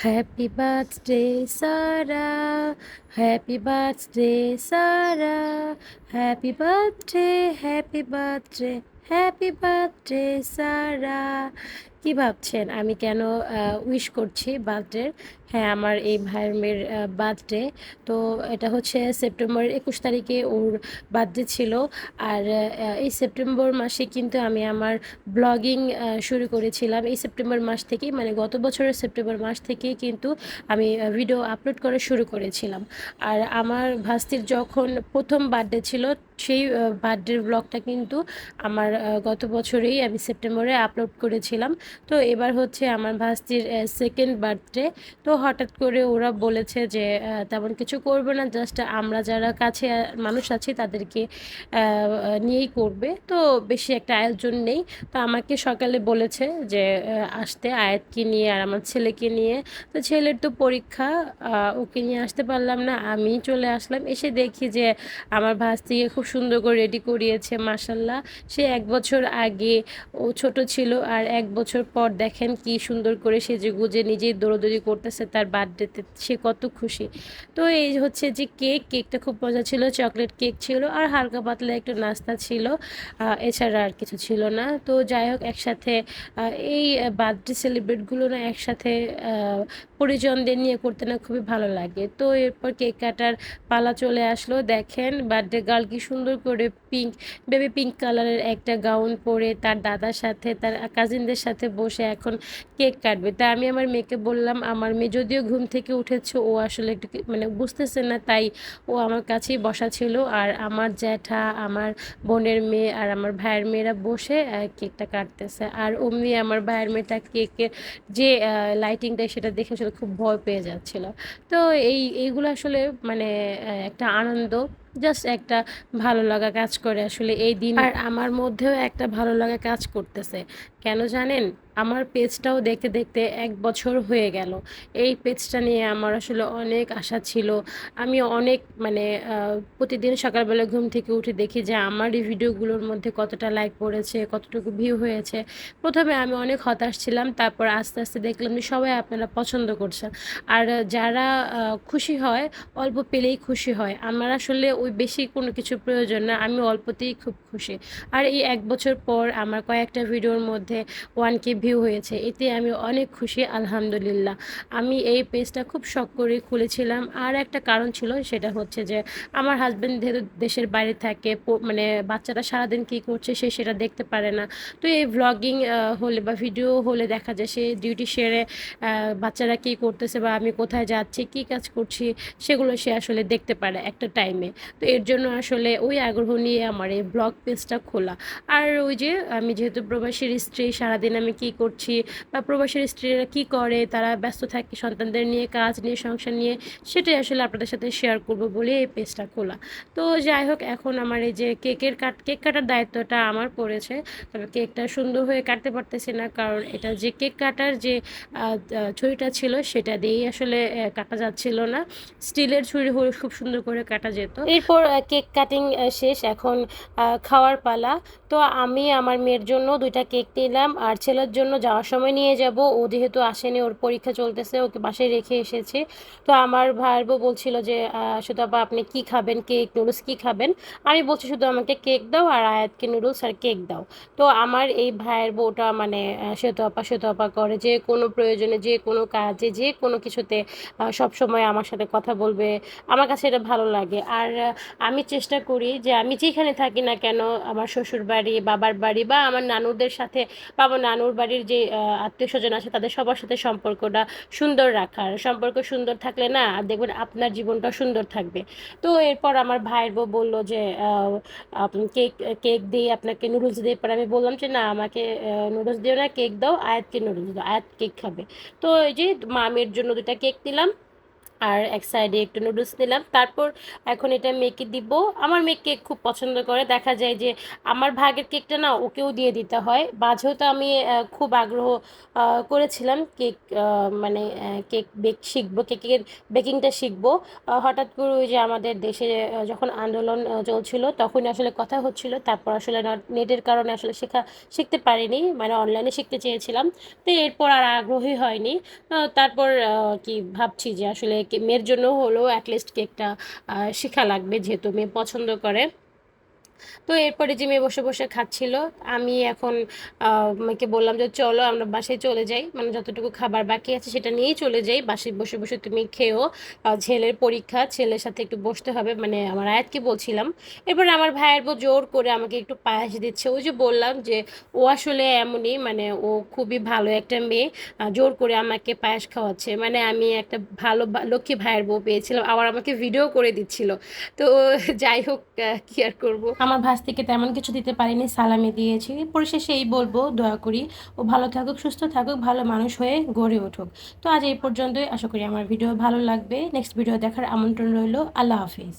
Happy birthday, Sarah. Happy birthday, Sarah. Happy birthday, happy birthday, happy birthday, Sarah. কি ভাবছেন? আমি কেন wish করছি বার্থডে হ্যাঁ আমার এই ভাইয়ের মেয়ের বার্থডে তো এটা হচ্ছে সেপ্টেম্বরের একুশ তারিখে ওর বার্থডে ছিল। আর এই সেপ্টেম্বর মাসে কিন্তু আমি আমার ব্লগিং শুরু করেছিলাম। এই সেপ্টেম্বর মাস থেকেই মানে গত বছরের সেপ্টেম্বর মাস থেকেই কিন্তু আমি ভিডিও আপলোড করা শুরু করেছিলাম। আর আমার ভাস্তির যখন প্রথম বার্থডে ছিল সেই বার্থডের ব্লগটা কিন্তু আমার গত বছরেই আমি সেপ্টেম্বরে আপলোড করেছিলাম। তো এবার হচ্ছে আমার ভাস্তির সেকেন্ড বার্থডে তো হঠাৎ করে ওরা বলেছে যে তেমন কিছু করবে না জাস্ট আমরা যারা কাছে মানুষ আছি তাদেরকে নিয়েই করবে। তো বেশি একটা আয়োজন নেই। তো আমাকে সকালে বলেছে যে আসতে আয়াতকে নিয়ে আর আমার ছেলেকে নিয়ে। তো ছেলের তো পরীক্ষা ওকে নিয়ে আসতে পারলাম না। আমি চলে আসলাম। এসে দেখি যে, আমার ভাস্তিকে খুব সুন্দর করে রেডি করিয়েছে মাসাল্লাহ সে এক বছর আগে ও ছোট ছিল আর এক বছর পর দেখেন কি সুন্দর করে সেজে গুজে নিজেই দৌড়দৌড়ি করতেছে তার বার্থডেতে। সে কত খুশি। তো এই হচ্ছে যে কেক, কেকটা খুব মজা ছিল, চকলেট কেক ছিল আর হালকা পাতলা একটু নাস্তা ছিল। এছাড়া আর কিছু ছিল না। তো যাই হোক, একসাথে এই বার্থডে সেলিব্রেটগুলো না একসাথে পরিজনদের নিয়ে করতে না খুবই ভালো লাগে। তো এরপর কেক কাটার পালা চলে আসলো। দেখেন বার্থডে গার্ল কি সুন্দর করে পিঙ্ক বেবি পিঙ্ক কালারের একটা গাউন পরে তার দাদার সাথে, তার কাজিনদের সাথে বসে এখন কেক কাটবে। তা আমি আমার মেয়েকে বললাম, আমার মেয়ে যদিও ঘুম থেকে উঠেছে, ও আসলে একটু মানে বুঝতেছে না, তাই ও আমার কাছেই বসা ছিল। আর আমার জ্যাঠা, আমার বোনের মেয়ে আর আমার ভাইয়ের মেয়েরা বসে কেকটা কাটতেছে। আর অমনি আমার ভাইয়ের মেয়েটা কেকের যে লাইটিংটা সেটা দেখে আসলে খুব ভয় পেয়ে যাচ্ছিল। তো এই, এইগুলো আসলে মানে একটা আনন্দ। জাস্ট একটা ভালো লাগা কাজ করে আসলে এই দিন। আর আমার মধ্যেও একটা ভালো লাগা কাজ করতেছে। কেন জানেন? আমার পেজটাও দেখতে দেখতে এক বছর হয়ে গেল। এই পেজটা নিয়ে আমার আসলে অনেক আশা ছিল। আমি অনেক মানে প্রতিদিন সকালবেলা ঘুম থেকে উঠে দেখি যে আমার এই ভিডিওগুলোর মধ্যে কতটা লাইক পড়েছে, কতটুকু ভিউ হয়েছে। প্রথমে আমি অনেক হতাশ ছিলাম, তারপর আস্তে আস্তে দেখলাম যে সবাই আপনারা পছন্দ করছেন। আর যারা খুশি হয়, অল্প পেলেই খুশি হয়। আমার আসলে ওই বেশি কোনো কিছু প্রয়োজন না, আমি অল্পতেই খুব খুশি। আর এই এক বছর পর আমার কয়েকটা ভিডিওর মধ্যে ওয়ান কে ভিউ হয়েছে, এতে আমি অনেক খুশি, আলহামদুলিল্লাহ। আমি এই পেজটা খুব শখ করে খুলেছিলাম, আর একটা কারণ ছিল সেটা হচ্ছে যে আমার হাজব্যান্ড যেহেতু দেশের বাইরে থাকে মানে বাচ্চারা সারাদিন কী করছে সে সেটা দেখতে পারে না। তো এই ভ্লগিং হলে বা ভিডিও হলে দেখা যায় সে ডিউটি সেরে বাচ্চারা কী করতেছে বা আমি কোথায় যাচ্ছি, কী কাজ করছি, সেগুলো সে আসলে দেখতে পারে একটা টাইমে তো এর জন্য আসলে ওই আগ্রহ নিয়ে আমার এই ব্লগ পেজটা খোলা। আর ওই যে আমি যেহেতু প্রবাসীর স্ত্রী, সারাদিন আমি কি করছি বা প্রবাসীর স্ত্রীরা কি করে, তারা ব্যস্ত থাকে সন্তানদের নিয়ে, কাজ নিয়ে, সংসার নিয়ে, সেটাই আসলে আপনাদের সাথে শেয়ার করব বলে এই পেজটা খোলা। তো যাই হোক, এখন আমার এই যে কেকের কাট কেক কাটার দায়িত্বটা আমার পড়েছে। তবে কেকটা সুন্দর হয়ে কাটতে পারতেছি না, কারণ এটা যে কেক কাটার যে ছুরিটা ছিল, সেটা দিয়েই আসলে কাটা যাচ্ছিল না। স্টিলের ছুরি হলে খুব সুন্দর করে কাটা যেত। এরপর কেক কাটিং শেষ। এখন খাওয়ার পালা। তো আমি আমার মেয়ের জন্য দুইটা কেক নিলাম, আর ছেলের জন্য যাওয়ার সময় নিয়ে যাব। ও যেহেতু আসেনি ওর পরীক্ষা চলতেছে ওকে বাসায় রেখে এসেছে। তো আমার ভাইয়ের বউ বলছিল যে শুধু আপা আপনি কি খাবেন? কেক নুডলস কি খাবেন? আমি বলছি শুধু আমাকে কেক দাও আর আয়াতকে নুডলস আর কেক দাও। তো আমার এই ভাইয়ের বউটা মানে আহ, শ্বেত আপা শ্বেত আপা করে যে কোনো প্রয়োজনে যে কোনো কাজে যে কোনো কিছুতে সব সময় আমার সাথে কথা বলবে। আমার কাছে এটা ভালো লাগে। আর আমি চেষ্টা করি যে আমি যেখানে থাকি না কেন আমার শ্বশুর বাড়ি বাবার বাড়ি বা আমার নানুদের সাথে বাবা নানুর নানুর বাড়ির যে আত্মীয় স্বজন আছে, তাদের সবার সাথে সম্পর্কটা সুন্দর রাখার। সম্পর্ক সুন্দর থাকলে না দেখবেন আপনার জীবনটা সুন্দর থাকবে। তো এরপর আমার ভাইয়ের বউ বলল যে কেক কেক দিয়ে আপনাকে নুডলস দিয়ে। পরে আমি বললাম যে, না, আমাকে নুডলস দিও না, কেক দাও, আয়াতকে নুডলস দাও, আয়াত কেক খাবে। তো এই যে, মামের জন্য দুটা কেক দিলাম। আর এক সাইডে একটু নুডলস নিলাম। তারপর এখন এটা মেয়েকে দিব। আমার মেয়ে কেক খুব পছন্দ করে। দেখা যায় যে আমার ভাগের কেকটা না ওকেও দিয়ে দিতে হয়। মাঝেও তো আমি খুব আগ্রহ করেছিলাম কেক মানে কেক বেক শিখব কেকের বেকিংটা শিখব। হঠাৎ করে ওই যে আমাদের দেশে যখন আন্দোলন চলছিল তখন আসলে কথা হচ্ছিল। তারপর আসলে নেটের কারণে আসলে শেখা, শিখতে পারিনি। মানে অনলাইনে শিখতে চেয়েছিলাম। তো এরপর আর আগ্রহী হয়নি। তারপর কি ভাবছি যে আসলে মেয়ের জন্য হলেও অ্যাটলিস্ট কেকটা শেখা লাগবে যেহেতু মেয়ে পছন্দ করে। তো এরপরে যে মেয়ে বসে বসে খাচ্ছিল। আমি এখন আহ, মেয়েকে বললাম যে চলো আমরা বাসায় চলে যাই। মানে যতটুকু খাবার বাকি আছে সেটা নিয়েই চলে যাই। বাসায় বসে বসে তুমি আহ, ছেলের পরীক্ষা ছেলের সাথে একটু বসতে হবে। মানে আমার আয়াতকে বলছিলাম। এরপর আমার ভাইয়ের বউ জোর করে আমাকে একটু পায়েস দিচ্ছে। ওই যে বললাম যে ও আসলে এমনই মানে ও খুবই ভালো একটা মেয়ে। জোর করে আমাকে পায়েস খাওয়াচ্ছে। মানে আমি একটা ভালো লক্ষ্মী ভাইয়ের বউ পেয়েছিলাম। আবার আমাকে ভিডিও করে দিচ্ছিল। তো যাই হোক কি আর করব? আমার ভাস ভাস্তিকে তেমন কিছু দিতে পারিনি, সালামি দিয়েছি। পরিশেষে এই বলব, দয়া করি, ও ভালো থাকুক, সুস্থ থাকুক, ভালো মানুষ হয়ে গড়ে উঠুক। তো আজ এই পর্যন্তই, আশা করি আমার ভিডিও ভালো লাগবে। নেক্সট ভিডিও দেখার আমন্ত্রণ রইল, আল্লাহ হাফিজ।